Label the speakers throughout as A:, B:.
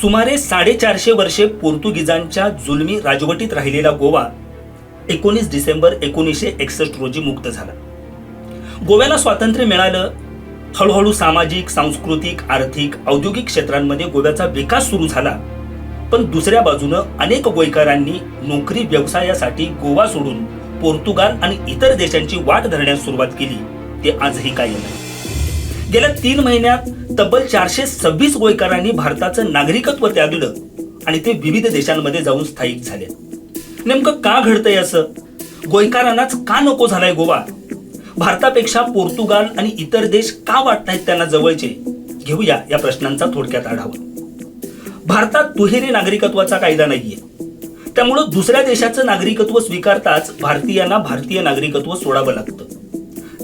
A: सुमारे साडेचारशे वर्षे पोर्तुगीजांच्या जुलमी राजवटीत राहिलेला गोवा एकोणीस डिसेंबर एकोणीसशे एकसष्ट रोजी मुक्त झाला. गोव्याला स्वातंत्र्य मिळालं हळूहळू सामाजिक सांस्कृतिक आर्थिक औद्योगिक क्षेत्रांमध्ये गोव्याचा विकास सुरू झाला. पण दुसऱ्या बाजूनं अनेक गोयकारांनी नोकरी व्यवसायासाठी गोवा सोडून पोर्तुगाल आणि इतर देशांची वाट धरण्यास सुरुवात केली ते आजही कायम आहे. गेल्या तीन महिन्यात तब्बल चारशे सव्वीस गोयकारांनी भारताचं नागरिकत्व त्यागलं आणि ते विविध देशांमध्ये जाऊन स्थायिक झाले. नेमकं का घडतंय असं? गोयकारांनाच का नको झालाय गोवा? भारतापेक्षा पोर्तुगाल आणि इतर देश का वाटतायत त्यांना जवळचे? घेऊया या प्रश्नांचा थोडक्यात आढावा. भारतात दुहेरी नागरिकत्वाचा कायदा नाहीये. त्यामुळं दुसऱ्या देशाचं नागरिकत्व स्वीकारताच भारतीयांना भारतीय नागरिकत्व सोडावं लागतं.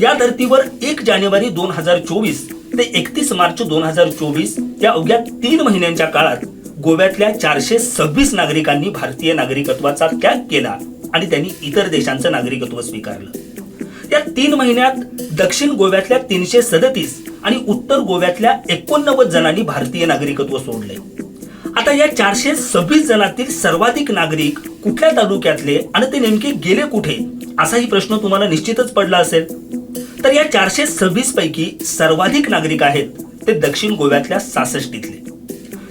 A: या धर्तीवर एक जानेवारी दोन हजार चोवीस ते एकतीस मार्च दोन हजार चोवीस या अवघ्या तीन महिन्यांच्या काळात गोव्यातल्या चारशे सव्वीस नागरिकांनी भारतीय नागरिकत्वाचा त्याग केला आणि त्यांनी इतर देशांचं नागरिकत्व स्वीकारलं. या तीन महिन्यात दक्षिण गोव्यातल्या तीनशे सदतीस आणि उत्तर गोव्यातल्या एकोणनव्वद जणांनी भारतीय नागरिकत्व सोडले आता या चारशे सव्वीस जणातील सर्वाधिक नागरिक कुठल्या तालुक्यातले आणि ते नेमके गेले कुठे असाही प्रश्न तुम्हाला निश्चितच पडला असेल. तर या चारशे सव्वीस पैकी सर्वाधिक नागरिक आहेत ते दक्षिण गोव्यातल्या सासष्ट इथले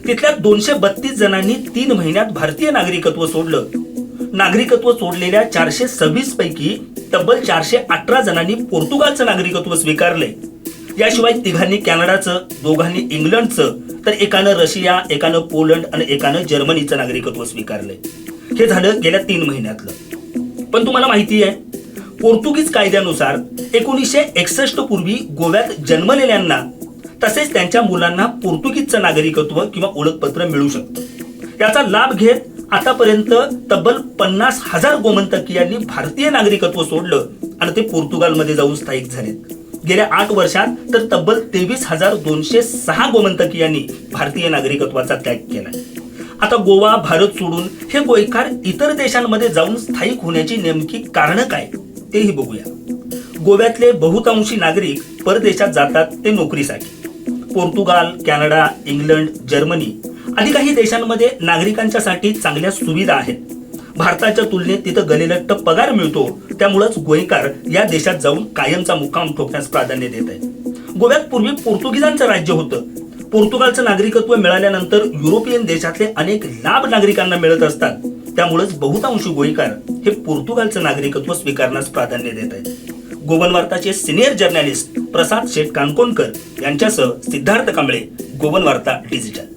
A: तिथल्या दोनशे बत्तीस जणांनी तीन महिन्यात भारतीय नागरिकत्व सोडलं. नागरिकत्व सोडलेल्या चारशे सव्वीस पैकी तब्बल चारशे अठरा जणांनी पोर्तुगालचं नागरिकत्व स्वीकारले याशिवाय तिघांनी कॅनडाचं दोघांनी इंग्लंडचं तर एकानं रशिया एकानं पोलंड आणि एकानं जर्मनीचं नागरिकत्व स्वीकारलंय. हे झालं गेल्या तीन महिन्यातलं. पण तुम्हाला माहिती आहे पोर्तुगीज कायद्यानुसार एकोणीसशे एकसष्ट पूर्वी गोव्यात जन्मलेल्यांना तसेच त्यांच्या मुलांना पोर्तुगीजचं नागरिकत्व किंवा ओळखपत्र मिळू शकतं. याचा लाभ घेत आतापर्यंत तब्बल पन्नास हजार गोमंतकीयांनी भारतीय नागरिकत्व सोडलं आणि ते पोर्तुगालमध्ये जाऊन स्थायिक झालेत. गेल्या आठ वर्षात तर तब्बल तेवीस हजार दोनशे सहा गोमंतकीयांनी भारतीय नागरिकत्वाचा त्याग केला. आता गोवा भारत सोडून हे गोयकार इतर देशांमध्ये जाऊन स्थायिक होण्याची नेमकी कारणं काय? तेही बघूया. गोव्यातले बहुतांशी नागरिक परदेशात जातात ते नोकरीसाठी. पोर्तुगाल कॅनडा इंग्लंड जर्मनी आदी काही देशांमध्ये नागरिकांच्यासाठी चांगल्या सुविधा आहेत. भारताच्या तुलनेत तिथं गलेलट्ट पगार मिळतो त्यामुळंच गोयकार या देशात जाऊन कायमचा मुक्काम ठोकण्यास प्राधान्य देत आहे गोव्यात पूर्वी पोर्तुगीजांचं राज्य होतं. पोर्तुगालचं नागरिकत्व मिळाल्यानंतर युरोपियन देशातले अनेक लाभ नागरिकांना मिळत असतात. त्यामुळेच बहुतांशी गोयकार हे पोर्तुगालचं नागरिकत्व स्वीकारण्यास प्राधान्य देत आहेत. गोवन वार्ताचे सिनियर जर्नलिस्ट प्रसाद शेठ काणकोणकर यांच्यासह सिद्धार्थ कांबळे गोवन वार्ता डिजिटल.